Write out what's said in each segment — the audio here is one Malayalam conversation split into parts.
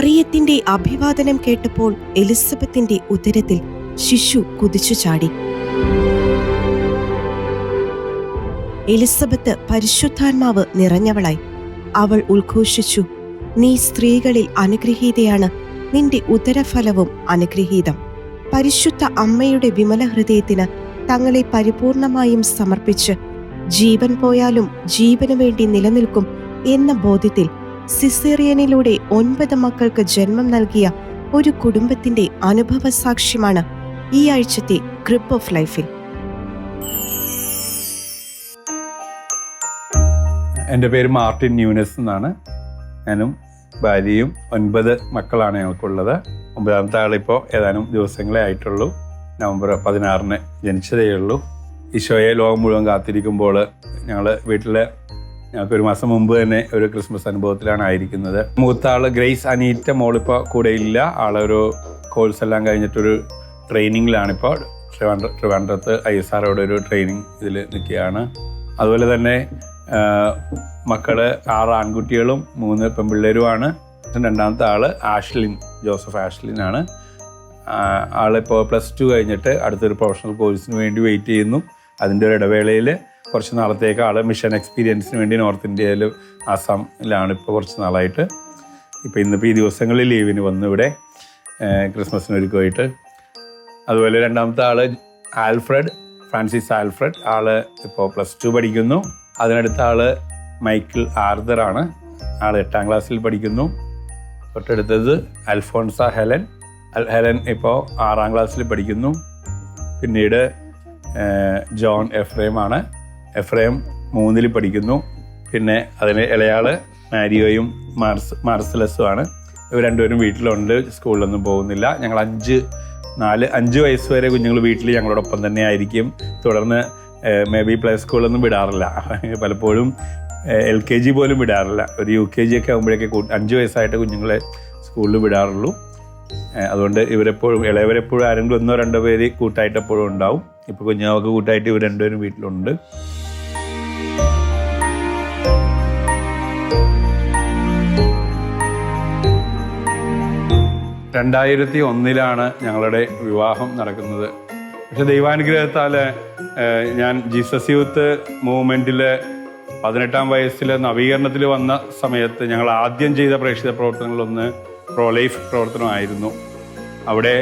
മറിയത്തിന്റെ അഭിവാദനം കേട്ടപ്പോൾ എലിസബത്തിന്റെ ഉദരത്തിൽ ശിശു കുതിച്ചു ചാടി. എലിസബത്ത് പരിശുദ്ധാത്മാവ് നിറഞ്ഞവളായി. അവൾ ഉദ്ഘോഷിച്ചു നീ സ്ത്രീകളിൽ അനുഗ്രഹീതയാണ് നിന്റെ ഉദരഫലവും അനുഗ്രഹീതം. പരിശുദ്ധ അമ്മയുടെ വിമല ഹൃദയത്തിന് തങ്ങളെ പരിപൂർണമായും സമർപ്പിച്ച് ജീവൻ പോയാലും ജീവനു വേണ്ടി നിലനിൽക്കും എന്ന ബോധ്യത്തിൽ സിസേറിയനിലൂടെ ഒൻപത് മക്കൾക്ക് ജന്മം നൽകിയ ഒരു കുടുംബത്തിന്റെ അനുഭവ സാക്ഷ്യമാണ് ഈ ആഴ്ചത്തെ ഗ്രിപ്പ് ഓഫ് ലൈഫിൽ എന്റെ പേര് മാർട്ടിൻ ന്യൂനസ് എന്നാണ്. ഞാനും ഭാര്യയും ഒൻപത് മക്കളാണ് ഞങ്ങൾക്കുള്ളത്. ഒമ്പതാമത്തെ ആളിപ്പോൾ ഏതാനും ദിവസങ്ങളെ ആയിട്ടുള്ളൂ. നവംബർ പതിനാറിന് ജനിച്ചതേ ഉള്ളൂ. ഈശോയെ ലോകം മുഴുവൻ കാത്തിരിക്കുമ്പോൾ ഞങ്ങൾ വീട്ടിൽ ഞങ്ങൾക്ക് ഒരു മാസം മുമ്പ് തന്നെ ഒരു ക്രിസ്മസ് അനുഭവത്തിലാണ് ആയിരിക്കുന്നത്. മൂത്ത ആൾ ഗ്രേസ് അനീറ്റ മോളിപ്പോൾ കൂടെ ഇല്ല. ആളൊരു കോഴ്സ് എല്ലാം കഴിഞ്ഞിട്ടൊരു ട്രെയിനിങ്ങിലാണിപ്പോൾ ട്രിവാൻഡ്ര ട്രിവാൻഡ്രത്ത് ഐ എസ് ആറോടെ ഒരു ട്രെയിനിങ് ഇതിൽ നിൽക്കുകയാണ്. അതുപോലെ തന്നെ മക്കൾ ആറ് ആൺകുട്ടികളും മൂന്ന് പെൺപിള്ളേരുമാണ്. രണ്ടാമത്തെ ആൾ ആഷ്ലിൻ ജോസഫ് ആഷ്ലിൻ ആണ്. ആളിപ്പോൾ പ്ലസ് ടു കഴിഞ്ഞിട്ട് അടുത്തൊരു പ്രൊഫഷണൽ കോഴ്സിന് വേണ്ടി വെയിറ്റ് ചെയ്യുന്നു. അതിന്റെ ഒരു ഇടവേളയിൽ കുറച്ച് നാളത്തേക്ക് ആൾ മിഷൻ എക്സ്പീരിയൻസിന് വേണ്ടി നോർത്ത് ഇന്ത്യയിൽ ആസാമിലാണ് ഇപ്പോൾ കുറച്ച് നാളായിട്ട്. ഇപ്പോൾ ഇന്നിപ്പോൾ ഈ ദിവസങ്ങളിൽ ലീവിന് വന്നു ഇവിടെ. ക്രിസ്മസിന് ഒരുക്കുമായിട്ട്. അതുപോലെ രണ്ടാമത്തെ ആൾ ആൽഫ്രഡ് ഫ്രാൻസിസ് ആൽഫ്രഡ്. ആൾ ഇപ്പോൾ പ്ലസ് ടു പഠിക്കുന്നു. അതിനടുത്ത ആൾ മൈക്കിൾ ആർദറാണ് ആൾ എട്ടാം ക്ലാസ്സിൽ പഠിക്കുന്നു. തൊട്ടടുത്തത് അൽഫോൺസ ഹെലൻ. ഹെലൻ ഇപ്പോൾ ആറാം ക്ലാസ്സിൽ പഠിക്കുന്നു. പിന്നീട് ജോൺ എഫ്രേം ആണ് എം മൂന്നിൽ പഠിക്കുന്നു. പിന്നെ അതിന് ഇളയാൾ മാരിയോയും മാർസ് മാർസലസും ആണ് ഇവർ രണ്ടുപേരും വീട്ടിലുണ്ട് സ്കൂളിലൊന്നും പോകുന്നില്ല. ഞങ്ങൾ അഞ്ച് നാല് അഞ്ച് വയസ്സ് വരെ കുഞ്ഞുങ്ങൾ വീട്ടിൽ ഞങ്ങളോടൊപ്പം തന്നെ ആയിരിക്കും. തുടർന്ന് മേ ബി പ്ലേ സ്കൂളൊന്നും വിടാറില്ല. പലപ്പോഴും എൽ കെ ജി പോലും വിടാറില്ല. ഒരു യു കെ ജി ഒക്കെ ആകുമ്പോഴേക്ക് അഞ്ച് വയസ്സായിട്ട് കുഞ്ഞുങ്ങളെ സ്കൂളിൽ വിടാറുള്ളൂ. അതുകൊണ്ട് ഇവരെപ്പോഴും ഇളയവരെപ്പോഴും ആരെങ്കിലും ഒന്നോ രണ്ടോ പേര് കൂട്ടായിട്ട് എപ്പോഴും ഉണ്ടാവും. ഇപ്പോൾ കുഞ്ഞുങ്ങൾക്ക് കൂട്ടായിട്ട് ഇവർ രണ്ടുപേരും വീട്ടിലുണ്ട്. രണ്ടായിരത്തി ഒന്നിലാണ് ഞങ്ങളുടെ വിവാഹം നടക്കുന്നത്. പക്ഷെ ദൈവാനുഗ്രഹത്താൽ ഞാൻ ജീസസ് യൂത്ത് മൂവ്മെന്റിൽ പതിനെട്ടാം വയസ്സിൽ നവീകരണത്തിൽ വന്ന സമയത്ത് ഞങ്ങൾ ആദ്യം ചെയ്ത പ്രേക്ഷിത പ്രവർത്തനങ്ങളൊന്ന് പ്രോ ലൈഫ് പ്രവർത്തനമായിരുന്നു. അവിടെ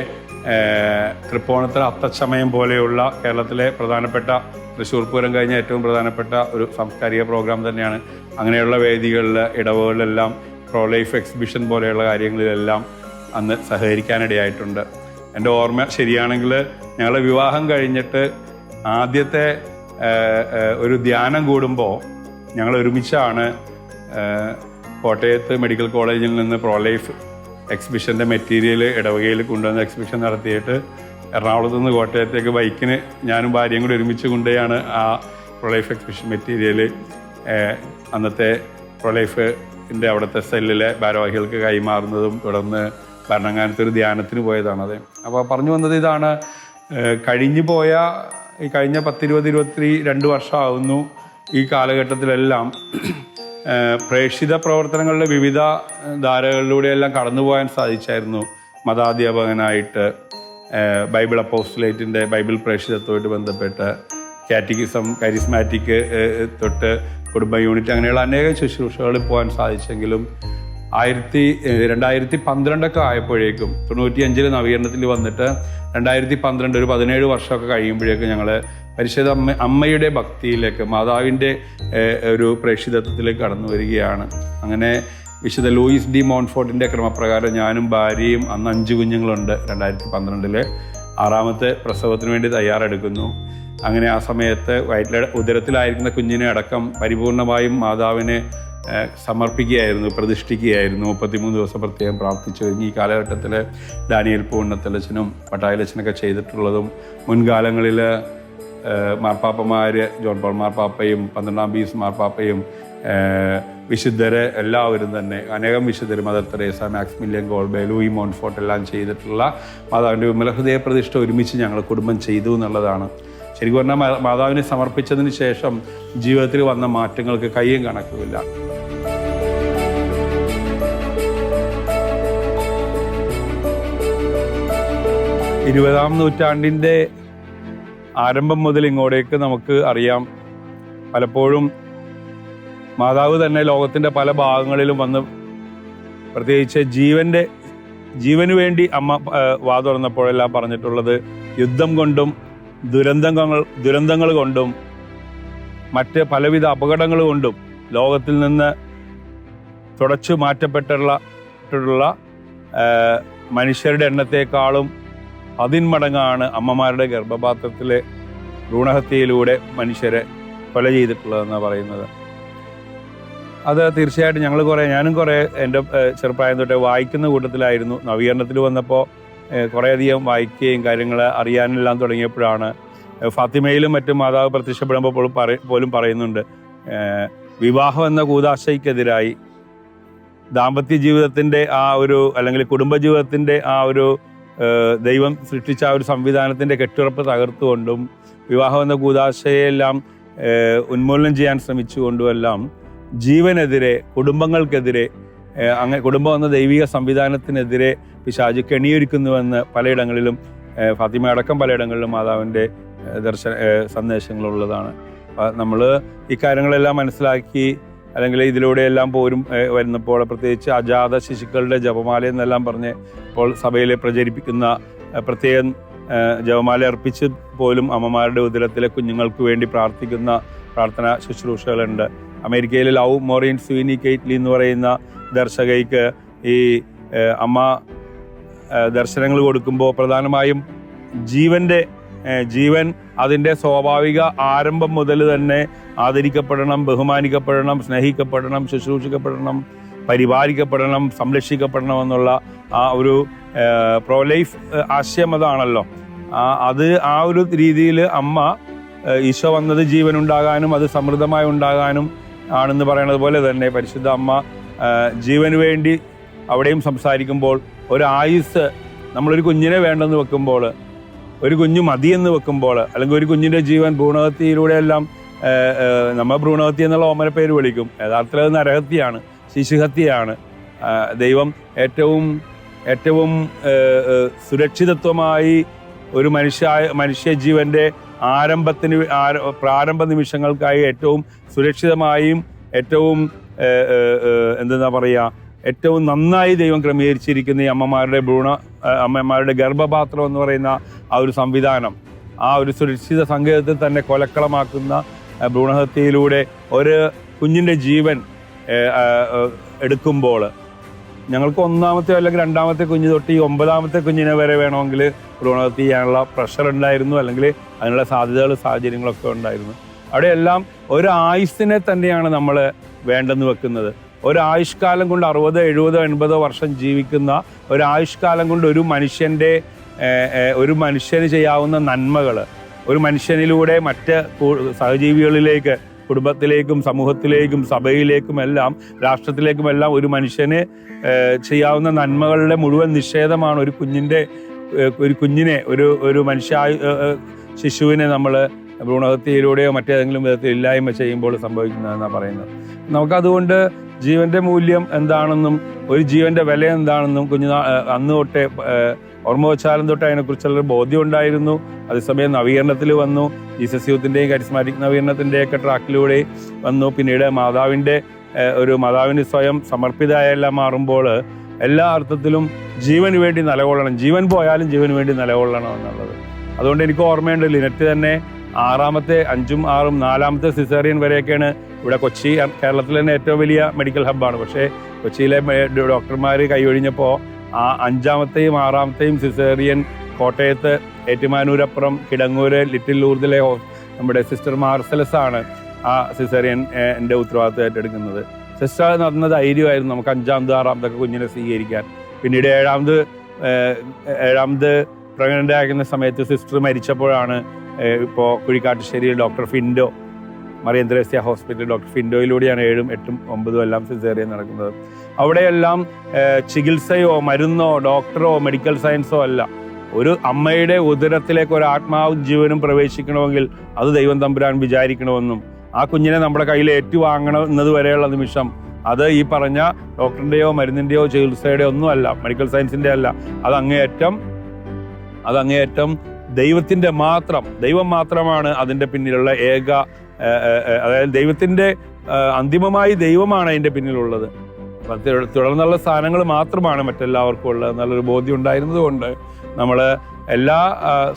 തൃപ്പോണത്തിന് അത്തച്ചമയം പോലെയുള്ള കേരളത്തിലെ പ്രധാനപ്പെട്ട തൃശ്ശൂർ പൂരം കഴിഞ്ഞ ഏറ്റവും പ്രധാനപ്പെട്ട ഒരു സാംസ്കാരിക പ്രോഗ്രാം തന്നെയാണ്. അങ്ങനെയുള്ള വേദികളിൽ ഇടവുകളിലെല്ലാം പ്രോ ലൈഫ് എക്സിബിഷൻ പോലെയുള്ള കാര്യങ്ങളിലെല്ലാം അന്ന് സഹകരിക്കാനിടയായിട്ടുണ്ട്. എന്റെ ഓർമ്മ ശരിയാണെങ്കിൽ ഞങ്ങൾ വിവാഹം കഴിഞ്ഞിട്ട് ആദ്യത്തെ ഒരു ധ്യാനം കൂടുമ്പോൾ ഞങ്ങൾ ഒരുമിച്ചാണ് കോട്ടയത്ത് മെഡിക്കൽ കോളേജിൽ നിന്ന് പ്രോ ലൈഫ് എക്സിബിഷന്റെ മെറ്റീരിയൽ ഇടവകയിൽ കൊണ്ടുവന്ന് എക്സിബിഷൻ നടത്തിയിട്ട് എറണാകുളത്ത് നിന്ന് കോട്ടയത്തേക്ക് ബൈക്കിന് ഞാനും ഭാര്യയും കൂടി ഒരുമിച്ച് കൊണ്ടുപോയാണ് ആ പ്രൊലൈഫ് എക്സിബിഷൻ മെറ്റീരിയൽ അന്നത്തെ പ്രൊലൈഫിന്റെ അവിടുത്തെ സെല്ലിലെ ഭാരവാഹികൾക്ക് കൈമാറുന്നതും തുടർന്ന് ഭരണങ്ങാനത്ത് ഒരു ധ്യാനത്തിന് പോയതാണത് അപ്പോൾ പറഞ്ഞു വന്നത് ഇതാണ്. കഴിഞ്ഞു പോയ ഈ കഴിഞ്ഞ പത്തിരുപത് ഇരുപത്തി രണ്ട് വർഷമാകുന്നു ഈ കാലഘട്ടത്തിലെല്ലാം പ്രേക്ഷിത പ്രവർത്തനങ്ങളുടെ വിവിധ ധാരകളിലൂടെയെല്ലാം കടന്നു പോകാൻ സാധിച്ചായിരുന്നു മതാധ്യാപകനായിട്ട്. ബൈബിൾ അപ്പോസ്റ്റലേറ്റിന്റെ ബൈബിൾ പ്രേക്ഷിതത്വമായിട്ട് ബന്ധപ്പെട്ട കാറ്റിക്കിസം കരിസ്മാറ്റിക് തൊട്ട് കുടുംബ യൂണിറ്റ് അങ്ങനെയുള്ള അനേകം ശുശ്രൂഷകളിൽ പോകാൻ സാധിച്ചെങ്കിലും ആയിരത്തി രണ്ടായിരത്തി പന്ത്രണ്ടൊക്കെ ആയപ്പോഴേക്കും തൊണ്ണൂറ്റി അഞ്ചിൽ നവീകരണത്തിൽ വന്നിട്ട് രണ്ടായിരത്തി പന്ത്രണ്ട് ഒരു പതിനേഴ് വർഷമൊക്കെ കഴിയുമ്പോഴേക്കും ഞങ്ങൾ പരിശുദ്ധ അമ്മ അമ്മയുടെ ഭക്തിയിലേക്ക് മാതാവിന്റെ ഒരു പ്രേക്ഷിതത്വത്തിലേക്ക് കടന്നു വരികയാണ്. അങ്ങനെ വിശുദ്ധ ലൂയിസ് ഡി മോൺഫോർട്ടിന്റെ ക്രമപ്രകാരം ഞാനും ഭാര്യയും അന്ന് അഞ്ച് കുഞ്ഞുങ്ങളുണ്ട് രണ്ടായിരത്തി പന്ത്രണ്ടിൽ ആറാമത്തെ പ്രസവത്തിന് വേണ്ടി തയ്യാറെടുക്കുന്നു. അങ്ങനെ ആ സമയത്ത് വയറ്റിലെ ഉദരത്തിലായിരിക്കുന്ന കുഞ്ഞിനെ അടക്കം പരിപൂർണമായും മാതാവിനെ സമർപ്പിക്കുകയായിരുന്നു പ്രതിഷ്ഠിക്കുകയായിരുന്നു. മുപ്പത്തിമൂന്ന് ദിവസം പ്രത്യേകം പ്രാർത്ഥിച്ചു ഈ കാലഘട്ടത്തിൽ ഡാനിയൽ പൂണ്ണത്തലച്ചനും പട്ടായലച്ചനൊക്കെ ചെയ്തിട്ടുള്ളതും മുൻകാലങ്ങളിൽ മാർപ്പാപ്പമാർ ജോൺ പോൾ മാർപ്പാപ്പയും പന്ത്രണ്ടാം ബീസ് മാർപ്പാപ്പയും വിശുദ്ധര് എല്ലാവരും തന്നെ അനേകം വിശുദ്ധർ mother Teresa Maximilian Kolbe Louis Montfort എല്ലാം ചെയ്തിട്ടുള്ള മാതാവിന്റെ വിമല ഹൃദയ പ്രതിഷ്ഠ ഒരുമിച്ച് ഞങ്ങൾ കുടുംബം ചെയ്തു എന്നുള്ളതാണ്. ശരിക്കും പറഞ്ഞാൽ മാതാവിനെ സമർപ്പിച്ചതിന് ശേഷം ജീവിതത്തിൽ വന്ന മാറ്റങ്ങൾക്ക് കയ്യും കണക്കുമില്ല. ഇരുപതാം നൂറ്റാണ്ടിന്റെ ആരംഭം മുതൽ ഇങ്ങോട്ടേക്ക് നമുക്ക് അറിയാം. പലപ്പോഴും മാതാവ് തന്നെ ലോകത്തിന്റെ പല ഭാഗങ്ങളിലും വന്ന് പ്രത്യേകിച്ച് ജീവന്റെ ജീവന് വേണ്ടി അമ്മ വാ തുറന്നപ്പോഴെല്ലാം പറഞ്ഞിട്ടുള്ളത് യുദ്ധം കൊണ്ടും ദുരന്തങ്ങൾ ദുരന്തങ്ങൾ കൊണ്ടും മറ്റ് പലവിധ അപകടങ്ങൾ കൊണ്ടും ലോകത്തിൽ നിന്ന് തുടച്ചു മാറ്റപ്പെട്ടുള്ള മനുഷ്യരുടെ എണ്ണത്തെക്കാളും അതിന്മടങ്ങാണ് അമ്മമാരുടെ ഗർഭപാത്രത്തിലെ ഭ്രൂണഹത്യയിലൂടെ മനുഷ്യരെ കൊല ചെയ്തിട്ടുള്ളതെന്ന് പറയുന്നത്. അത് തീർച്ചയായിട്ടും ഞങ്ങൾ കുറേ ഞാനും കുറേ എന്റെ ചെറുപ്രായം തൊട്ടേ വായിക്കുന്ന കൂട്ടത്തിലായിരുന്നു. നവീകരണത്തിൽ വന്നപ്പോൾ കുറേയധികം വായിക്കുകയും കാര്യങ്ങൾ അറിയാനെല്ലാം തുടങ്ങിയപ്പോഴാണ് ഫാത്തിമയിലും മറ്റും മാതാവ് പ്രത്യക്ഷപ്പെടുമ്പോൾ പോലും പറ പോലും പറയുന്നുണ്ട് വിവാഹം എന്ന കൂതാശയ്ക്കെതിരായി ദാമ്പത്യ ജീവിതത്തിന്റെ ആ ഒരു അല്ലെങ്കിൽ കുടുംബജീവിതത്തിന്റെ ആ ഒരു ദൈവം സൃഷ്ടിച്ച ആ ഒരു സംവിധാനത്തിന്റെ കെട്ടുറപ്പ് തകർത്തുകൊണ്ടും വിവാഹം എന്ന കൂതാശയെല്ലാം ഉന്മൂലനം ചെയ്യാൻ ശ്രമിച്ചുകൊണ്ടുമെല്ലാം ജീവനെതിരെ കുടുംബങ്ങൾക്കെതിരെ അങ്ങനെ കുടുംബം എന്ന ദൈവിക സംവിധാനത്തിനെതിരെ പിശാജ് കെണിയൊരുക്കുന്നുവെന്ന് പലയിടങ്ങളിലും ഫാത്തിമ അടക്കം പലയിടങ്ങളിലും മാതാവിന്റെ ദർശന സന്ദേശങ്ങളുള്ളതാണ്. നമ്മൾ ഇക്കാര്യങ്ങളെല്ലാം കാര്യങ്ങളെല്ലാം മനസ്സിലാക്കി അല്ലെങ്കിൽ ഇതിലൂടെ എല്ലാം പോരും വരുന്നപ്പോൾ പ്രത്യേകിച്ച് അജാത ശിശുക്കളുടെ ജപമാല എന്നെല്ലാം പറഞ്ഞ് ഇപ്പോൾ സഭയിലെ പ്രചരിപ്പിക്കുന്ന പ്രത്യേകം ജപമാല അർപ്പിച്ച് പോലും അമ്മമാരുടെ ഉദരത്തിലെ കുഞ്ഞുങ്ങൾക്ക് വേണ്ടി പ്രാർത്ഥിക്കുന്ന പ്രാർത്ഥനാ ശുശ്രൂഷകളുണ്ട്. അമേരിക്കയിലെ ലവ് മൊറീൻ സ്വീനി കെയ്റ്റ്ലി എന്ന് പറയുന്ന ദർശകയ്ക്ക് ഈ അമ്മ ദർശനങ്ങൾ കൊടുക്കുമ്പോൾ പ്രധാനമായും ജീവന്റെ ജീവൻ അതിന്റെ സ്വാഭാവിക ആരംഭം മുതൽ തന്നെ ആദരിക്കപ്പെടണം ബഹുമാനിക്കപ്പെടണം സ്നേഹിക്കപ്പെടണം ശുശ്രൂഷിക്കപ്പെടണം പരിപാലിക്കപ്പെടണം സംരക്ഷിക്കപ്പെടണം എന്നുള്ള ആ ഒരു പ്രോ ലൈഫ് ആശയം അതാണല്ലോ. അത് ആ ഒരു രീതിയിൽ അമ്മ ഈശോ വന്നത് ജീവൻ ഉണ്ടാകാനും അത് സമൃദ്ധമായി ഉണ്ടാകാനും ആണെന്ന് പറയുന്നത് പോലെ തന്നെ പരിശുദ്ധ അമ്മ ജീവന് വേണ്ടി അവിടെയും സംസാരിക്കുമ്പോൾ ഒരു ആയുസ് നമ്മളൊരു കുഞ്ഞിനെ വേണ്ടെന്ന് വെക്കുമ്പോൾ ഒരു കുഞ്ഞു മതിയെന്ന് വെക്കുമ്പോൾ അല്ലെങ്കിൽ ഒരു കുഞ്ഞിന്റെ ജീവൻ ഭ്രൂണഹത്യയിലൂടെ എല്ലാം ഏഹ്, ഏഹ്, നമ്മൾ ഭ്രൂണഹത്യ എന്നുള്ള ഓമന പേര് വിളിക്കും. യഥാർത്ഥത്തിൽ അത് നരഹത്യയാണ് ശിശുഹത്യയാണ്. ദൈവം ഏറ്റവും ഏറ്റവും സുരക്ഷിതത്വമായി ഒരു മനുഷ്യ മനുഷ്യജീവന്റെ ആരംഭത്തിന് പ്രാരംഭ നിമിഷങ്ങൾക്കായി ഏറ്റവും സുരക്ഷിതമായും ഏറ്റവും എന്തെന്നാ പറയുക ഏറ്റവും നന്നായി ദൈവം ക്രമീകരിച്ചിരിക്കുന്ന ഈ അമ്മമാരുടെ ഭ്രൂണ അമ്മമാരുടെ ഗർഭപാത്രം എന്ന് പറയുന്ന ആ ഒരു സംവിധാനം ആ ഒരു സുരക്ഷിത സങ്കേതത്തിൽ തന്നെ കൊലക്കളമാക്കുന്ന ഭ്രൂണഹത്യയിലൂടെ ഒരു കുഞ്ഞിന്റെ ജീവൻ എടുക്കുമ്പോൾ ഞങ്ങൾക്ക് ഒന്നാമത്തെ അല്ലെങ്കിൽ രണ്ടാമത്തെ കുഞ്ഞ് തൊട്ട് ഈ ഒമ്പതാമത്തെ കുഞ്ഞിനെ വരെ വേണമെങ്കിൽ ഭ്രൂണഹത്യ ചെയ്യാനുള്ള പ്രഷർ ഉണ്ടായിരുന്നു. അല്ലെങ്കിൽ അതിനുള്ള സാധ്യതകൾ സാഹചര്യങ്ങളൊക്കെ ഉണ്ടായിരുന്നു. അവിടെയെല്ലാം ഒരു ആയുസ്സിനെ തന്നെയാണ് നമ്മൾ വേണ്ടെന്ന് വെക്കുന്നത്. ഒരു ആയുഷ്കാലം കൊണ്ട് അറുപതോ എഴുപതോ എൺപതോ വർഷം ജീവിക്കുന്ന ഒരു ആയുഷ്കാലം കൊണ്ട് ഒരു മനുഷ്യന്റെ ഒരു മനുഷ്യന് ചെയ്യാവുന്ന നന്മകൾ ഒരു മനുഷ്യനിലൂടെ മറ്റ് സഹജീവികളിലേക്ക് കുടുംബത്തിലേക്കും സമൂഹത്തിലേക്കും സഭയിലേക്കും എല്ലാം രാഷ്ട്രത്തിലേക്കും എല്ലാം ഒരു മനുഷ്യന് ചെയ്യാവുന്ന നന്മകളുടെ മുഴുവൻ നിഷേധമാണ് ഒരു കുഞ്ഞിന്റെ ഒരു കുഞ്ഞിനെ ഒരു ഒരു മനുഷ്യ ശിശുവിനെ നമ്മൾ ഭ്രൂണഹത്യയിലൂടെയോ മറ്റേതെങ്കിലും വിധത്തിൽ ഇല്ലായ്മ ചെയ്യുമ്പോൾ സംഭവിക്കുന്നതെന്നാണ് പറയുന്നത്. നമുക്കതുകൊണ്ട് ജീവന്റെ മൂല്യം എന്താണെന്നും ഒരു ജീവന്റെ വില എന്താണെന്നും കുഞ്ഞു അന്ന് തൊട്ടേ ഓർമ്മ വെച്ചാലും തൊട്ട് അതിനെക്കുറിച്ചുള്ള ബോധ്യം ഉണ്ടായിരുന്നു അതേസമയം നവീകരണത്തിൽ വന്നു. ജീസസ് യൂത്തിന്റെയും കരിസ്മാറ്റിക് നവീകരണത്തിന്റെയൊക്കെ ട്രാക്കിലൂടെ വന്നു. പിന്നീട് മാതാവിന്റെ ഒരു മാതാവിന് സ്വയം സമർപ്പിതയെല്ലാം മാറുമ്പോൾ എല്ലാ അർത്ഥത്തിലും ജീവന് വേണ്ടി നിലകൊള്ളണം. ജീവൻ പോയാലും ജീവന് വേണ്ടി നിലകൊള്ളണം എന്നുള്ളത്. അതുകൊണ്ട് എനിക്ക് ഓർമ്മയുണ്ട് ലിനറ്റ് തന്നെ ആറാമത്തെ അഞ്ചും ആറും നാലാമത്തെ സിസേറിയൻ വരെയൊക്കെയാണ് ഇവിടെ കൊച്ചി കേരളത്തിൽ തന്നെ ഏറ്റവും വലിയ മെഡിക്കൽ ഹബ്ബാണ്. പക്ഷേ കൊച്ചിയിലെ ഡോക്ടർമാർ കൈയൊഴിഞ്ഞപ്പോൾ ആ അഞ്ചാമത്തെയും ആറാമത്തെയും സിസേറിയൻ കോട്ടയത്ത് ഏറ്റുമാനൂരപ്പുറം കിടങ്ങൂര് ലിറ്റിൽ ലൂർദിലെ നമ്മുടെ സിസ്റ്റർ മാർസലസ് ആണ് ആ സിസേറിയൻ എന്റെ ഉത്തരവാദിത്വം ഏറ്റെടുക്കുന്നത്. സിസ്റ്റർ നടന്ന ധൈര്യമായിരുന്നു. നമുക്ക് അഞ്ചാമത് ആറാമതൊക്കെ കുഞ്ഞിനെ സ്വീകരിക്കാൻ. പിന്നീട് ഏഴാമത് ഏഴാമത് പ്രഗ്നന്റ് ആകുന്ന സമയത്ത് സിസ്റ്റർ മരിച്ചപ്പോഴാണ് ഇപ്പോൾ കുഴിക്കാട്ടുശ്ശേരിയിൽ ഡോക്ടർ ഫിൻഡോ മറിയന്ത്രേസ്യ ഹോസ്പിറ്റൽ ഡോക്ടർ ഫിൻഡോയിലൂടെയാണ് ഏഴും എട്ടും ഒമ്പതും എല്ലാം സിസേറിയൻ നടക്കുന്നത്. അവിടെയെല്ലാം ചികിത്സയോ മരുന്നോ ഡോക്ടറോ മെഡിക്കൽ സയൻസോ അല്ല. ഒരു അമ്മയുടെ ഉദരത്തിലേക്ക് ഒരു ആത്മാവ് ജീവനും പ്രവേശിക്കണമെങ്കിൽ അത് ദൈവം തമ്പുരാൻ വിചാരിക്കണമെന്നും ആ കുഞ്ഞിനെ നമ്മുടെ കയ്യിൽ ഏറ്റുവാങ്ങണം എന്നത് വരെയുള്ള നിമിഷം അത് ഈ പറഞ്ഞ ഡോക്ടറിന്റെയോ മരുന്നിന്റെയോ ചികിത്സയുടെയോ ഒന്നും അല്ല മെഡിക്കൽ സയൻസിന്റെ അല്ല. അത് അങ്ങേയറ്റം അത് അങ്ങേയറ്റം ദൈവത്തിന്റെ മാത്രം ദൈവം മാത്രമാണ് അതിന്റെ പിന്നിലുള്ള ഏക അതായത് ദൈവത്തിന്റെ അന്തിമമായി ദൈവമാണ് അതിന്റെ പിന്നിലുള്ളത്. തുടർന്നുള്ള സ്ഥാനങ്ങൾ മാത്രമാണ് മറ്റെല്ലാവർക്കും ഉള്ളത്. എന്നുള്ളൊരു ബോധ്യം ഉണ്ടായിരുന്നത് കൊണ്ട് നമ്മൾ എല്ലാ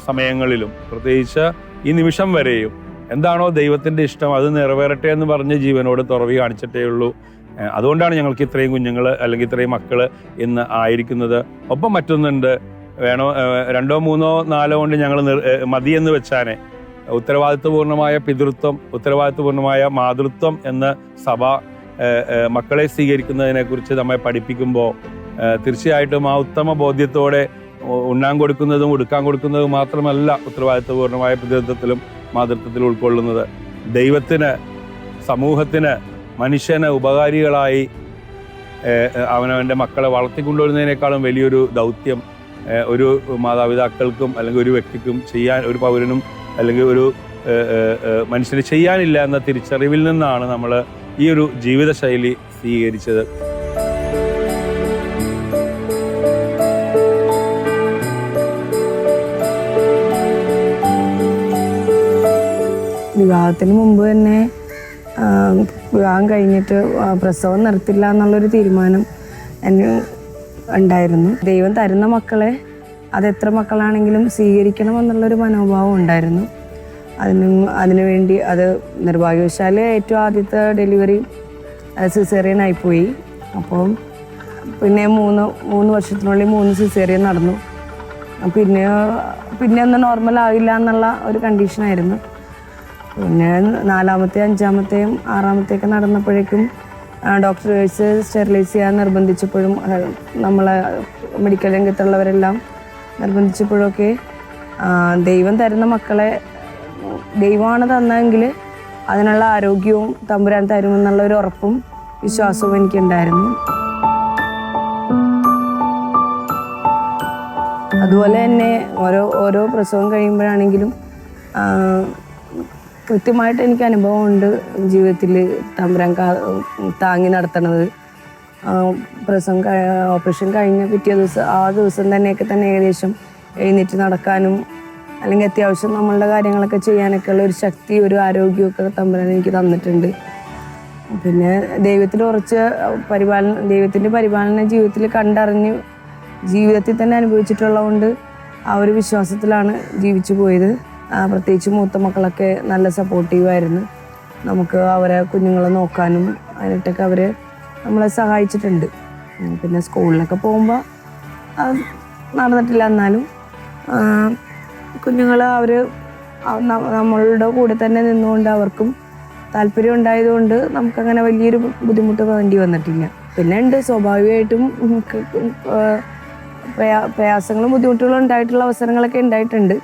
സമയങ്ങളിലും പ്രത്യേകിച്ച് ഈ നിമിഷം വരെയും എന്താണോ ദൈവത്തിന്റെ ഇഷ്ടം അത് നിറവേറട്ടെ എന്ന് പറഞ്ഞ് ജീവനോട് തുറവി കാണിച്ചിട്ടേ ഉള്ളൂ. അതുകൊണ്ടാണ് ഞങ്ങൾക്ക് ഇത്രയും കുഞ്ഞുങ്ങൾ അല്ലെങ്കിൽ ഇത്രയും മക്കൾ ഇന്ന് ആയിരിക്കുന്നത്. ഒപ്പം മറ്റൊന്നുണ്ട്. വേണോ രണ്ടോ മൂന്നോ നാലോ കൊണ്ട് ഞങ്ങൾ മതിയെന്ന് വെച്ചാനെ ഉത്തരവാദിത്വപൂർണമായ പിതൃത്വം ഉത്തരവാദിത്വപൂർണമായ മാതൃത്വം എന്ന് സഭ മക്കളെ സ്വീകരിക്കുന്നതിനെ കുറിച്ച് നമ്മെ പഠിപ്പിക്കുമ്പോൾ തീർച്ചയായിട്ടും ആ ഉത്തമ ബോധ്യത്തോടെ ഉണ്ണാൻ കൊടുക്കുന്നതും ഉടുക്കാൻ കൊടുക്കുന്നതും മാത്രമല്ല ഉത്തരവാദിത്വപൂർണമായ പിതൃത്വത്തിലും മാതൃത്വത്തിലും ഉൾക്കൊള്ളുന്നത്. ദൈവത്തിന് സമൂഹത്തിന് മനുഷ്യന് ഉപകാരികളായി അവനവന്റെ മക്കളെ വളർത്തിക്കൊണ്ടുവരുന്നതിനേക്കാളും വലിയൊരു ദൗത്യം ഒരു മാതാപിതാക്കൾക്കും അല്ലെങ്കിൽ ഒരു വ്യക്തിക്കും ചെയ്യാൻ ഒരു പൗരനും അല്ലെങ്കിൽ ഒരു മനുഷ്യന് ചെയ്യാനില്ല എന്ന തിരിച്ചറിവിൽ നിന്നാണ് നമ്മൾ ഈ ഒരു ജീവിതശൈലി സ്വീകരിച്ചത്. വിവാഹത്തിന് മുമ്പ് തന്നെ വിവാഹം കഴിഞ്ഞിട്ട് പ്രസവം നിർത്തില്ല എന്നുള്ളൊരു തീരുമാനം എന്നെ ഉണ്ടായിരുന്നു. ദൈവം തരുന്ന മക്കളെ അത് എത്ര മക്കളാണെങ്കിലും സ്വീകരിക്കണം എന്നുള്ളൊരു മനോഭാവം ഉണ്ടായിരുന്നു. അതിന് അതിനുവേണ്ടി അത് നിർഭാഗ്യവശാൽ ഏറ്റവും ആദ്യത്തെ ഡെലിവറി സിസേറിയൻ ആയിപ്പോയി. അപ്പോൾ പിന്നെ മൂന്ന് മൂന്ന് വർഷത്തിനുള്ളിൽ മൂന്ന് സിസേറിയൻ നടന്നു. പിന്നെ പിന്നെ ഒന്നും നോർമൽ ആവില്ല എന്നുള്ള ഒരു കണ്ടീഷനായിരുന്നു പിന്നെ നാലാമത്തെ അഞ്ചാമത്തെയും ആറാമത്തെയൊക്കെ നടന്നപ്പോഴേക്കും ഡോക്ടേഴ്സ് സ്റ്റെറിലൈസ് ചെയ്യാൻ നിർബന്ധിച്ചപ്പോഴും നമ്മളെ മെഡിക്കൽ രംഗത്തുള്ളവരെല്ലാം നിർബന്ധിച്ചപ്പോഴൊക്കെ ദൈവം തരുന്ന മക്കളെ ദൈവമാണ് തന്നതെങ്കിൽ അതിനുള്ള ആരോഗ്യവും തമ്പുരാൻ തരുമെന്നുള്ള ഒരു ഉറപ്പും വിശ്വാസവും എനിക്കുണ്ടായിരുന്നു. അതുപോലെ തന്നെ ഓരോ ഓരോ പ്രസവം കഴിയുമ്പോഴാണെങ്കിലും കൃത്യമായിട്ട് എനിക്ക് അനുഭവമുണ്ട് ജീവിതത്തിൽ തമ്പുരാൻ താങ്ങി നടത്തണത്. പ്രസവം ഓപ്പറേഷൻ കഴിഞ്ഞ പിറ്റേ ദിവസം ആ ദിവസം തന്നെയൊക്കെ തന്നെ ഏകദേശം എഴുന്നേറ്റ് നടക്കാനും അല്ലെങ്കിൽ അത്യാവശ്യം നമ്മളുടെ കാര്യങ്ങളൊക്കെ ചെയ്യാനൊക്കെ ഉള്ള ഒരു ശക്തി ഒരു ആരോഗ്യമൊക്കെ തമ്പുരാൻ എനിക്ക് തന്നിട്ടുണ്ട്. പിന്നെ ദൈവത്തിൽ ഉറച്ച് പരിപാലന ദൈവത്തിന്റെ പരിപാലന ജീവിതത്തിൽ കണ്ടറിഞ്ഞ് ജീവിതത്തിൽ തന്നെ അനുഭവിച്ചിട്ടുള്ളതുകൊണ്ട് ആ ഒരു വിശ്വാസത്തിലാണ് ജീവിച്ചു പോയത്. പ്രത്യേകിച്ച് മൂത്ത മക്കളൊക്കെ നല്ല സപ്പോർട്ടീവായിരുന്നു നമുക്ക് അവരെ കുഞ്ഞുങ്ങളെ നോക്കാനും അതിനിട്ടൊക്കെ അവർ നമ്മളെ സഹായിച്ചിട്ടുണ്ട്. പിന്നെ സ്കൂളിലൊക്കെ പോകുമ്പോൾ നടന്നിട്ടില്ല എന്നാലും കുഞ്ഞുങ്ങൾ അവർ നമ്മളുടെ കൂടെ തന്നെ നിന്നുകൊണ്ട് അവർക്കും താല്പര്യം ഉണ്ടായതുകൊണ്ട് നമുക്കങ്ങനെ വലിയൊരു ബുദ്ധിമുട്ട് വേണ്ടി വന്നിട്ടില്ല. പിന്നെ ഉണ്ട് സ്വാഭാവികമായിട്ടും പ്രയാസങ്ങളും ബുദ്ധിമുട്ടുകളും ഉണ്ടായിട്ടുള്ള അവസരങ്ങളൊക്കെ ഉണ്ടായിട്ടുണ്ട്.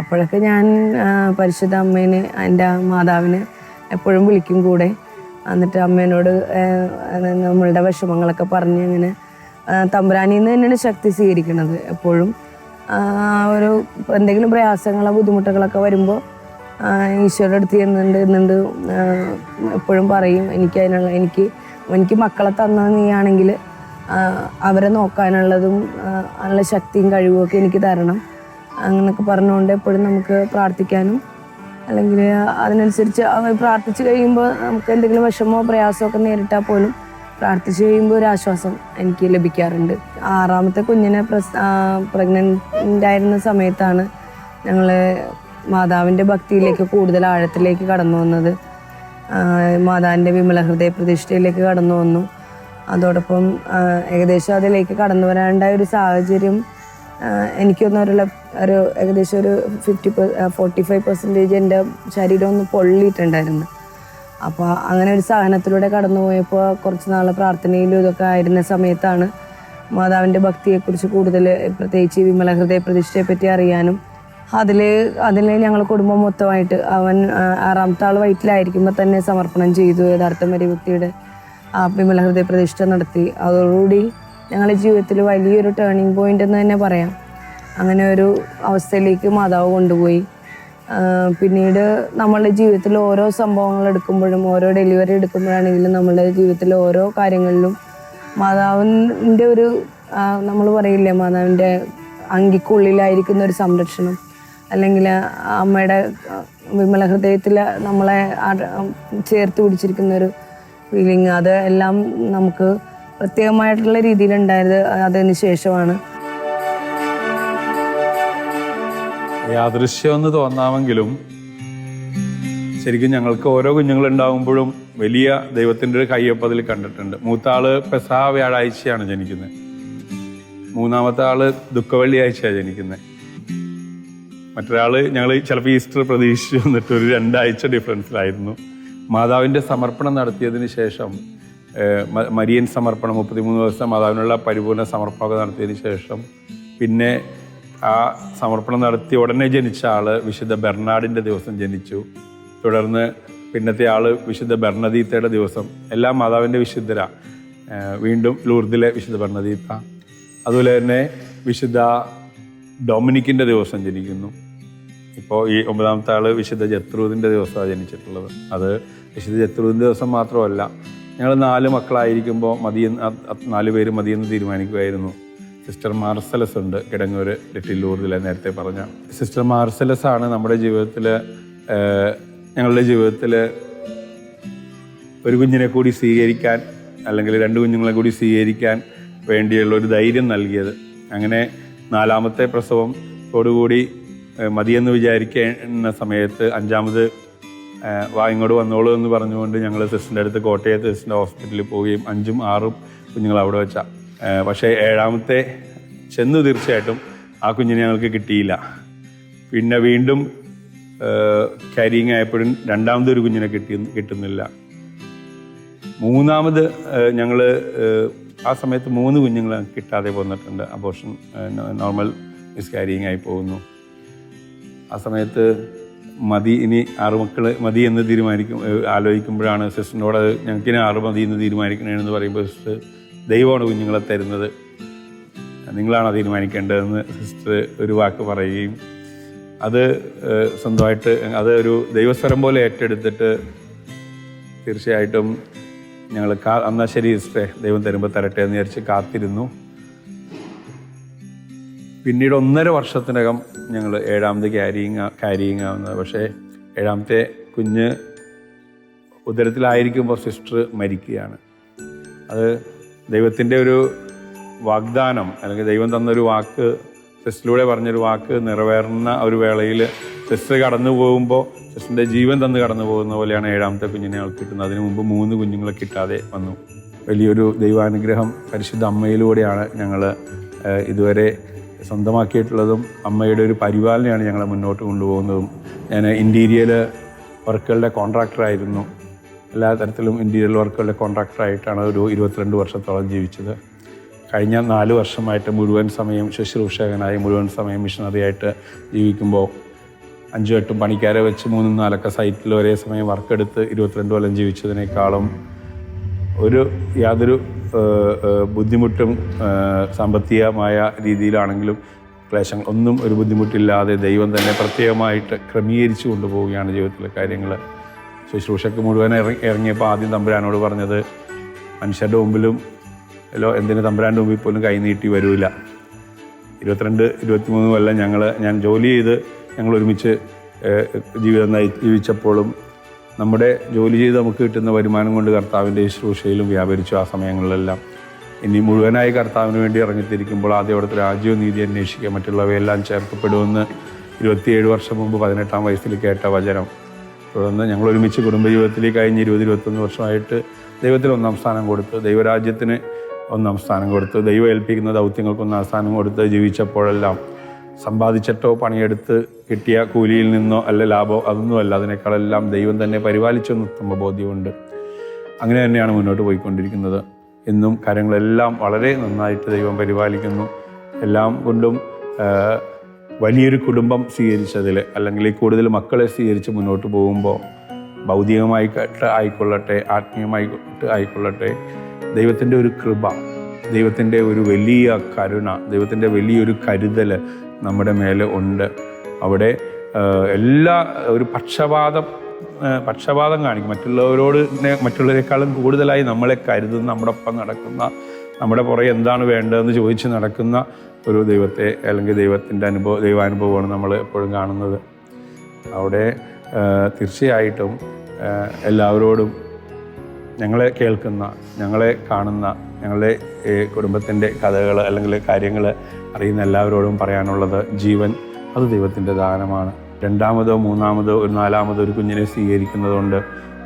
അപ്പോഴൊക്കെ ഞാൻ പരിശുദ്ധ അമ്മേനെ എന്റെ മാതാവിനെ എപ്പോഴും വിളിക്കും കൂടെ. എന്നിട്ട് അമ്മേനോട് നമ്മളുടെ വിഷമങ്ങളൊക്കെ പറഞ്ഞ് ഇങ്ങനെ തമ്പുരാനിൽ തന്നെയാണ് ശക്തി സ്വീകരിക്കുന്നത് എപ്പോഴും. ഒരു എന്തെങ്കിലും പ്രയാസങ്ങളോ ബുദ്ധിമുട്ടുകളൊക്കെ വരുമ്പോൾ ഈശോയുടെ അടുത്ത് ചെന്നുണ്ട് എന്നുണ്ട് എപ്പോഴും പറയും എനിക്ക് അതിനുള്ള എനിക്ക് എനിക്ക് മക്കളെ തന്നത് നീയാണെങ്കിൽ അവരെ നോക്കാനുള്ളതും നല്ല ശക്തിയും കഴിവും ഒക്കെ എനിക്ക് തരണം. അങ്ങനെയൊക്കെ പറഞ്ഞുകൊണ്ട് എപ്പോഴും നമുക്ക് പ്രാർത്ഥിക്കാനും അല്ലെങ്കിൽ അതിനനുസരിച്ച് പ്രാർത്ഥിച്ച് കഴിയുമ്പോൾ നമുക്ക് എന്തെങ്കിലും വിഷമോ പ്രയാസമോ ഒക്കെ നേരിട്ടാൽ പോലും പ്രാർത്ഥിച്ച് കഴിയുമ്പോൾ ഒരു ആശ്വാസം എനിക്ക് ലഭിക്കാറുണ്ട്. ആറാമത്തെ കുഞ്ഞിനെ പ്രസ് പ്രഗ്നന്റ് ആയിരുന്ന സമയത്താണ് ഞങ്ങൾ മാതാവിന്റെ ഭക്തിയിലേക്ക് കൂടുതൽ ആഴത്തിലേക്ക് കടന്നു വന്നത്. മാതാവിന്റെ വിമല ഹൃദയ പ്രതിഷ്ഠയിലേക്ക് കടന്നു വന്നു. അതോടൊപ്പം ഏകദേശം അതിലേക്ക് കടന്നു വരാണ്ടായ ഒരു സാഹചര്യം എനിക്കൊന്നും ഒരു ഒരു ഏകദേശം ഒരു ഫിഫ്റ്റി ഫോർട്ടി ഫൈവ് പെർസെന്റേജ് എന്റെ ശരീരം ഒന്ന് പൊള്ളിയിട്ടുണ്ടായിരുന്നു. അപ്പോൾ അങ്ങനെ ഒരു സഹനത്തിലൂടെ കടന്നു പോയപ്പോൾ കുറച്ച് നാളെ പ്രാർത്ഥനയിലും ഇതൊക്കെ ആയിരുന്ന സമയത്താണ് മാതാവിന്റെ ഭക്തിയെക്കുറിച്ച് കൂടുതൽ പ്രത്യേകിച്ച് വിമല ഹൃദയ പ്രതിഷ്ഠയെ പറ്റി അറിയാനും അതിൽ അതിൽ ഞങ്ങൾ കുടുംബം മൊത്തമായിട്ട് അവൻ ആറാമത്തെ ആൾ വയറ്റിലായിരിക്കുമ്പോൾ തന്നെ സമർപ്പണം ചെയ്തു യഥാർത്ഥ മരിഭക്തിയുടെ ആ വിമല ഹൃദയ പ്രതിഷ്ഠ നടത്തി. അതോടുകൂടി ഞങ്ങളുടെ ജീവിതത്തിൽ വലിയൊരു ടേണിംഗ് പോയിന്റ് എന്ന് തന്നെ പറയാം. അങ്ങനെ ഒരു അവസ്ഥയിലേക്ക് മാതാവ് കൊണ്ടുപോയി. പിന്നീട് നമ്മളുടെ ജീവിതത്തിൽ ഓരോ സംഭവങ്ങൾ എടുക്കുമ്പോഴും ഓരോ ഡെലിവറി എടുക്കുമ്പോഴാണെങ്കിലും നമ്മളുടെ ജീവിതത്തിലെ ഓരോ കാര്യങ്ങളിലും മാതാവിന്റെ ഒരു നമ്മൾ പറയില്ലേ മാതാവിന്റെ അങ്കിക്കുള്ളിലായിരിക്കുന്ന ഒരു സംരക്ഷണം. അല്ലെങ്കിൽ അമ്മയുടെ വിമല ഹൃദയത്തിൽ നമ്മളെ ചേർത്ത് പിടിച്ചിരിക്കുന്ന ഒരു ഫീലിംഗ് അത് എല്ലാം നമുക്ക് പ്രത്യേകമായിട്ടുള്ള രീതിയിലുണ്ടായത് അതിന് ശേഷമാണ്. യാദൃശ്യമെന്ന് തോന്നാമെങ്കിലും ശരിക്കും ഞങ്ങൾക്ക് ഓരോ കുഞ്ഞുങ്ങളുണ്ടാകുമ്പോഴും വലിയ ദൈവത്തിന്റെ ഒരു കയ്യൊപ്പതിൽ കണ്ടിട്ടുണ്ട്. മൂത്ത ആൾ പെസാ വ്യാഴാഴ്ചയാണ് ജനിക്കുന്നത്. മൂന്നാമത്തെ ആൾ ദുഃഖവെള്ളിയാഴ്ചയാണ് ജനിക്കുന്നത്. മറ്റൊരാൾ ഞങ്ങൾ ചിലപ്പോൾ ഈസ്റ്റർ പ്രതീക്ഷിച്ചു വന്നിട്ട് ഒരു രണ്ടാഴ്ച ഡിഫറൻസിലായിരുന്നു. മാതാവിന്റെ സമർപ്പണം നടത്തിയതിന് ശേഷം മരിയൻ സമർപ്പണം മുപ്പത്തിമൂന്ന് ദിവസം മാതാവിനുള്ള പരിപൂർണ സമർപ്പണമൊക്കെ നടത്തിയതിന് ശേഷം പിന്നെ ആ സമർപ്പണം നടത്തി ഉടനെ ജനിച്ച ആൾ വിശുദ്ധ ബെർണാഡിന്റെ ദിവസം ജനിച്ചു. തുടർന്ന് പിന്നത്തെ ആൾ വിശുദ്ധ ബെർണദീത്തയുടെ ദിവസം. എല്ലാ മാതാവിന്റെ വിശുദ്ധര. വീണ്ടും ലൂർദിലെ വിശുദ്ധ ബെർണദീത്ത. അതുപോലെ തന്നെ വിശുദ്ധ ഡൊമിനിക്കിന്റെ ദിവസം ജനിക്കുന്നു. ഇപ്പോൾ ഈ ഒമ്പതാമത്തെ ആൾ വിശുദ്ധ ജത്രൂദിന്റെ ദിവസമാണ് ജനിച്ചിട്ടുള്ളത്. അത് വിശുദ്ധ ജത്രൂദിന്റെ ദിവസം മാത്രമല്ല ഞങ്ങൾ നാല് മക്കളായിരിക്കുമ്പോൾ മതിയെന്ന് നാല് പേര് മതിയെന്ന് തീരുമാനിക്കുമായിരുന്നു സിസ്റ്റർ മാർസലസ് ഉണ്ട്. കിടങ്ങൂർ ലിറ്റിൽ ലൂർദിലെ നേരത്തെ പറഞ്ഞ. സിസ്റ്റർ മാർസലസ് ആണ് നമ്മുടെ ജീവിതത്തിൽ ഞങ്ങളുടെ ജീവിതത്തിൽ ഒരു കുഞ്ഞിനെ കൂടി സ്വീകരിക്കാൻ അല്ലെങ്കിൽ രണ്ട് കുഞ്ഞുങ്ങളെ കൂടി സ്വീകരിക്കാൻ വേണ്ടിയുള്ള ഒരു ധൈര്യം നൽകിയത്. അങ്ങനെ നാലാമത്തെ പ്രസവത്തോടുകൂടി മതിയെന്ന് വിചാരിക്കുന്ന സമയത്ത് അഞ്ചാമത് വാ ഇങ്ങോട്ട് വന്നോളൂ എന്ന് പറഞ്ഞുകൊണ്ട് ഞങ്ങൾ സിസ്റ്ററിന്റെ അടുത്ത് കോട്ടയത്ത് സിസ്റ്ററിന്റെ ഹോസ്പിറ്റലിൽ പോവുകയും അഞ്ചും ആറും കുഞ്ഞുങ്ങൾ അവിടെ വെച്ചാൽ പക്ഷേ ഏഴാമത്തെ ചെന്ന് തീർച്ചയായിട്ടും ആ കുഞ്ഞിനെ ഞങ്ങൾക്ക് കിട്ടിയില്ല. പിന്നെ വീണ്ടും ക്യാരിങ് ആയപ്പോഴും രണ്ടാമത് ഒരു കുഞ്ഞിനെ കിട്ടി കിട്ടുന്നില്ല. മൂന്നാമത് ഞങ്ങൾ ആ സമയത്ത് മൂന്ന് കുഞ്ഞുങ്ങൾ കിട്ടാതെ പോന്നിട്ടുണ്ട്. അബോർഷൻ നോർമൽ മിസ് ക്യാരിങ് ആയി പോകുന്നു. ആ സമയത്ത് മതി ഇനി ആറ് മക്കൾ മതി എന്ന് തീരുമാനിക്കും ആലോചിക്കുമ്പോഴാണ് സിസ്റ്ററിനോട് ഞങ്ങൾക്ക് ഇനി ആറ് മതി എന്ന് തീരുമാനിക്കണമെന്ന് പറയുമ്പോൾ സിസ്റ്റർ ദൈവമാണ് കുഞ്ഞുങ്ങളെ തരുന്നത്. നിങ്ങളാണ് തീരുമാനിക്കേണ്ടതെന്ന് സിസ്റ്റർ ഒരു വാക്ക് പറയുകയും അത് സ്വന്തമായിട്ട് അത് ഒരു ദൈവസ്വരം പോലെ ഏറ്റെടുത്തിട്ട് തീർച്ചയായിട്ടും ഞങ്ങൾ കാ എന്നാൽ ശരി സിസ്റ്ററെ ദൈവം തരുമ്പോൾ തരട്ടെ എന്ന് വിചാരിച്ച് കാത്തിരുന്നു. പിന്നീട് ഒന്നര വർഷത്തിനകം ഞങ്ങൾ ഏഴാമത് ക്യാരിയിങ് ക്യാരിയിങ് ആവുന്നത്. പക്ഷേ ഏഴാമത്തെ കുഞ്ഞ് ഉദരത്തിലായിരിക്കുമ്പോൾ സിസ്റ്റർ മരിക്കുകയാണ്. അത് ദൈവത്തിന്റെ ഒരു വാഗ്ദാനം അല്ലെങ്കിൽ ദൈവം തന്നൊരു വാക്ക് സിസ്റ്ററിലൂടെ പറഞ്ഞൊരു വാക്ക് നിറവേറുന്ന ഒരു വേളയിൽ സിസ്റ്റർ കടന്നു പോകുമ്പോൾ സിസ്റ്ററിന്റെ ജീവൻ തന്ന് കടന്നു പോകുന്ന പോലെയാണ് ഏഴാമത്തെ കുഞ്ഞിനെ അവൾക്ക് കിട്ടുന്നത് അതിനു മുമ്പ് മൂന്ന് കുഞ്ഞുങ്ങളെ കിട്ടാതെ വന്നു. വലിയൊരു ദൈവാനുഗ്രഹം പരിശുദ്ധ അമ്മയിലൂടെയാണ് ഞങ്ങൾ ഇതുവരെ സ്വന്തമാക്കിയിട്ടുള്ളതും അമ്മയുടെ ഒരു പരിപാലനയാണ് ഞങ്ങളെ മുന്നോട്ട് കൊണ്ടുപോകുന്നതും. ഞാൻ ഇന്റീരിയൽ വർക്കുകളുടെ കോൺട്രാക്ടറായിരുന്നു. എല്ലാ തരത്തിലും ഇന്റീരിയൽ വർക്കുകളുടെ കോൺട്രാക്ടറായിട്ടാണ് ഒരു ഇരുപത്തിരണ്ട് വർഷത്തോളം ജീവിച്ചത്. കഴിഞ്ഞ നാല് വർഷമായിട്ട് മുഴുവൻ സമയം ശുശ്രൂഷകനായി മുഴുവൻ സമയം മിഷണറിയായിട്ട് ജീവിക്കുമ്പോൾ അഞ്ചും എട്ടും പണിക്കാരെ വെച്ച് മൂന്നും നാലൊക്കെ സൈറ്റിൽ ഒരേ സമയം വർക്കെടുത്ത് ഇരുപത്തിരണ്ട് കൊല്ലം ജീവിച്ചതിനേക്കാളും ഒരു യാതൊരു ബുദ്ധിമുട്ടും സാമ്പത്തികമായ രീതിയിലാണെങ്കിലും ക്ലേശങ്ങൾ ഒന്നും ഒരു ബുദ്ധിമുട്ടില്ലാതെ ദൈവം തന്നെ പ്രത്യേകമായിട്ട് ക്രമീകരിച്ചു കൊണ്ടുപോവുകയാണ് ജീവിതത്തിലെ കാര്യങ്ങൾ ശുശ്രൂഷയ്ക്ക് മുഴുവൻ ഇറങ്ങി ഇറങ്ങിയപ്പോൾ ആദ്യം തമ്പുരാനോട് പറഞ്ഞത് മനുഷ്യരുടെ മുമ്പിലും അല്ലോ എന്തിന് തമ്പുരാന്റെ മുമ്പിൽ പോലും കൈ നീട്ടി വരൂല. ഇരുപത്തിരണ്ട് ഇരുപത്തിമൂന്ന് കൊല്ലം ഞങ്ങൾ ഞാൻ ജോലി ചെയ്ത് ഞങ്ങൾ ഒരുമിച്ച് ജീവിതം ജീവിച്ചപ്പോഴും നമ്മുടെ ജോലി ചെയ്ത് നമുക്ക് കിട്ടുന്ന വരുമാനം കൊണ്ട് കർത്താവിന്റെ ശുശ്രൂഷയിലും വ്യാപരിച്ചു ആ സമയങ്ങളിലെല്ലാം. ഇനി മുഴുവനായി കർത്താവിന് വേണ്ടി ഇറങ്ങിത്തിരിക്കുമ്പോൾ ആദ്യം അവിടുത്തെ രാജ്യവും നീതി അന്വേഷിക്കുക മറ്റുള്ളവയെല്ലാം ചേർക്കപ്പെടുമെന്ന് ഇരുപത്തിയേഴ് വർഷം മുമ്പ് പതിനെട്ടാം വയസ്സിൽ കേട്ട വചനം. തുടർന്ന് ഞങ്ങൾ ഒരുമിച്ച് കുടുംബജീവിതത്തിലേക്ക് കഴിഞ്ഞ് ഇരുപത് ഇരുപത്തൊന്ന് വർഷമായിട്ട് ദൈവത്തിന് ഒന്നാം സ്ഥാനം കൊടുത്ത്. ദൈവരാജ്യത്തിന് ഒന്നാം സ്ഥാനം കൊടുത്ത്. ദൈവം ഏൽപ്പിക്കുന്ന ദൗത്യങ്ങൾക്ക് ഒന്നാം സ്ഥാനം കൊടുത്ത് ജീവിച്ചപ്പോഴെല്ലാം സമ്പാദിച്ചിട്ടോ പണിയെടുത്ത് കിട്ടിയ കൂലിയിൽ നിന്നോ അല്ല ലാഭമോ അതൊന്നുമല്ല അതിനേക്കാളെല്ലാം ദൈവം തന്നെ പരിപാലിച്ചെന്ന് ഉത്തമ ബോധ്യമുണ്ട്. അങ്ങനെ തന്നെയാണ് മുന്നോട്ട് പോയിക്കൊണ്ടിരിക്കുന്നത്. എന്നും കാര്യങ്ങളെല്ലാം വളരെ നന്നായിട്ട് ദൈവം പരിപാലിക്കുന്നു. എല്ലാം കൊണ്ടും വലിയൊരു കുടുംബം സ്വീകരിച്ചതിൽ അല്ലെങ്കിൽ കൂടുതൽ മക്കളെ സ്വീകരിച്ച് മുന്നോട്ട് പോകുമ്പോൾ ഭൗതികമായിട്ട് ആയിക്കൊള്ളട്ടെ ആത്മീയമായിട്ട് ആയിക്കൊള്ളട്ടെ ദൈവത്തിന്റെ ഒരു കൃപ ദൈവത്തിന്റെ ഒരു വലിയ കരുണ ദൈവത്തിന്റെ വലിയൊരു കരുതൽ നമ്മുടെ മേലെ ഉണ്ട്. അവിടെ എല്ലാ ഒരു പക്ഷപാതം പക്ഷപാതം കാണിക്കും. മറ്റുള്ളവരോട് മറ്റുള്ളവരെക്കാളും കൂടുതലായി നമ്മളെ കരുതുന്ന നമ്മുടെ ഒപ്പം നടക്കുന്ന നമ്മുടെ പുറകെ എന്താണ് വേണ്ടതെന്ന് ചോദിച്ച് നടക്കുന്ന ഒരു ദൈവത്തെ അല്ലെങ്കിൽ ദൈവത്തിന്റെ അനുഭവം ദൈവാനുഭവമാണ് നമ്മൾ എപ്പോഴും കാണുന്നത്. അവിടെ തീർച്ചയായിട്ടും എല്ലാവരോടും ഞങ്ങളെ കേൾക്കുന്ന ഞങ്ങളെ കാണുന്ന ഞങ്ങളെ കുടുംബത്തിന്റെ കഥകൾ അല്ലെങ്കിൽ കാര്യങ്ങൾ അറിയുന്ന എല്ലാവരോടും പറയാനുള്ളത് ജീവൻ അത് ദൈവത്തിന്റെ ദാനമാണ്. രണ്ടാമതോ മൂന്നാമതോ ഒരു നാലാമതോ ഒരു കുഞ്ഞിനെ സ്വീകരിക്കുന്നതുകൊണ്ട്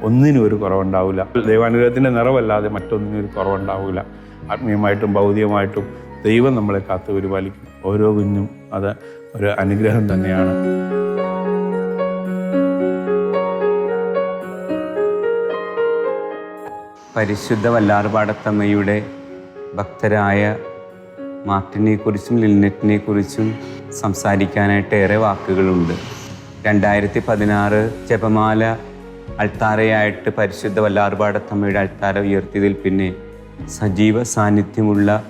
ഒന്നിനും ഒരു കുറവുണ്ടാവില്ല. ദൈവാനുഗ്രഹത്തിന്റെ നിറവല്ലാതെ മറ്റൊന്നിനും ഒരു കുറവുണ്ടാവില്ല. ആത്മീയമായിട്ടും ഭൗതികമായിട്ടും ദൈവം നമ്മളെ കാത്തു പരിപാലിക്കും. ഓരോ കുഞ്ഞും അത് ഒരു അനുഗ്രഹം തന്നെയാണ്. പരിശുദ്ധ വല്ലാർപാടത്തമ്മയുടെ ഭക്തരായ മാർട്ടിനെക്കുറിച്ചും ലിൽനെറ്റിനെക്കുറിച്ചും സംസാരിക്കാനായിട്ട് ഏറെ വാക്കുകളുണ്ട്. രണ്ടായിരത്തി പതിനാറ് ജപമാല അൾത്താരയായിട്ട് പരിശുദ്ധ വല്ലാർപാടത്തമ്മയുടെ അൾത്താര ഉയർത്തിയതിൽ പിന്നെ സജീവ സാന്നിധ്യമുള്ള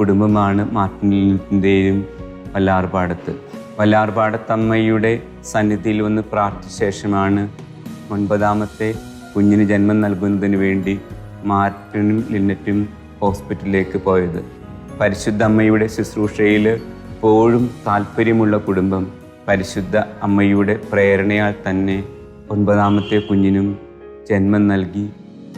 കുടുംബമാണ് മാർട്ടിന്റെയും വല്ലാർപാടത്ത്. വല്ലാർപാടത്തമ്മയുടെ സന്നിധിയിൽ വന്ന് പ്രാർത്ഥിച്ച ശേഷമാണ് ഒൻപതാമത്തെ കുഞ്ഞിന് ജന്മം നൽകുന്നതിന് വേണ്ടി മാർട്ടിനും ലിന്നറ്റും ഹോസ്പിറ്റലിലേക്ക് പോയത്. പരിശുദ്ധ അമ്മയുടെ ശുശ്രൂഷയിൽ ഇപ്പോഴും താല്പര്യമുള്ള കുടുംബം പരിശുദ്ധ അമ്മയുടെ പ്രേരണയാൽ തന്നെ ഒൻപതാമത്തെ കുഞ്ഞിനും ജന്മം നൽകി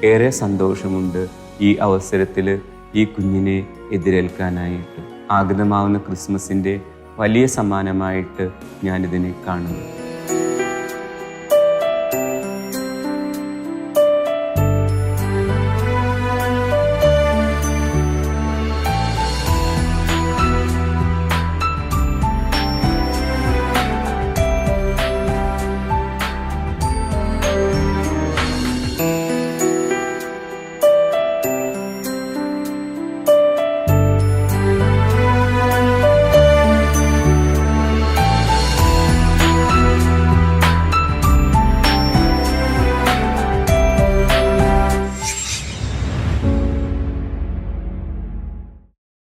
ഏറെ സന്തോഷമുണ്ട് ഈ അവസരത്തിൽ ഈ കുഞ്ഞിനെ എതിരേൽക്കാനായിട്ട് ആഗതമാവുന്ന ക്രിസ്മസിന്റെ വലിയ സമ്മാനമായിട്ട് ഞാനിതിനെ കാണുന്നു.